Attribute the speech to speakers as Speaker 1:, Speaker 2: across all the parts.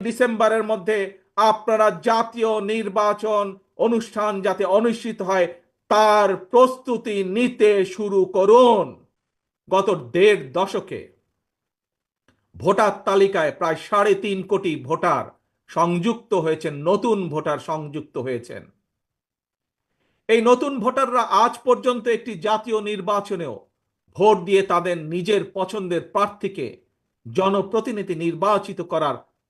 Speaker 1: ডিসেম্বরের মধ্যে আপনারা জাতীয় নির্বাচন অনুষ্ঠান যাতে অনুষ্ঠিত হয়, তার প্রস্তুতি নিতে শুরু করুন। গত দেড় দশকে ভোটার তালিকায় প্রায় সাড়ে তিন কোটি ভোটার সংযুক্ত হয়েছেন, নতুন ভোটার সংযুক্ত হয়েছেন। এই নতুন ভোটাররা আজ পর্যন্ত একটি জাতীয় নির্বাচনেও ভোট দিয়ে তাদের নিজের পছন্দের প্রার্থীকে জনপ্রতিনিধি নির্বাচিত করার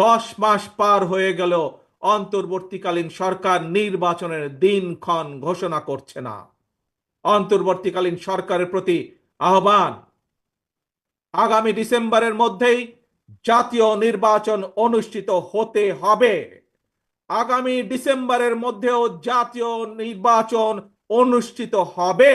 Speaker 1: দশ মাস পার হয়ে গেল অন্তর্বর্তীকালীন সরকার নির্বাচনের দিনক্ষণ ঘোষণা করছে না। অন্তর্বর্তীকালীন সরকারের প্রতি আহ্বান। আগামী ডিসেম্বরের মধ্যেই জাতীয় নির্বাচন অনুষ্ঠিত হতে হবে। আগামী ডিসেম্বরের মধ্যেও জাতীয় নির্বাচন অনুষ্ঠিত হবে।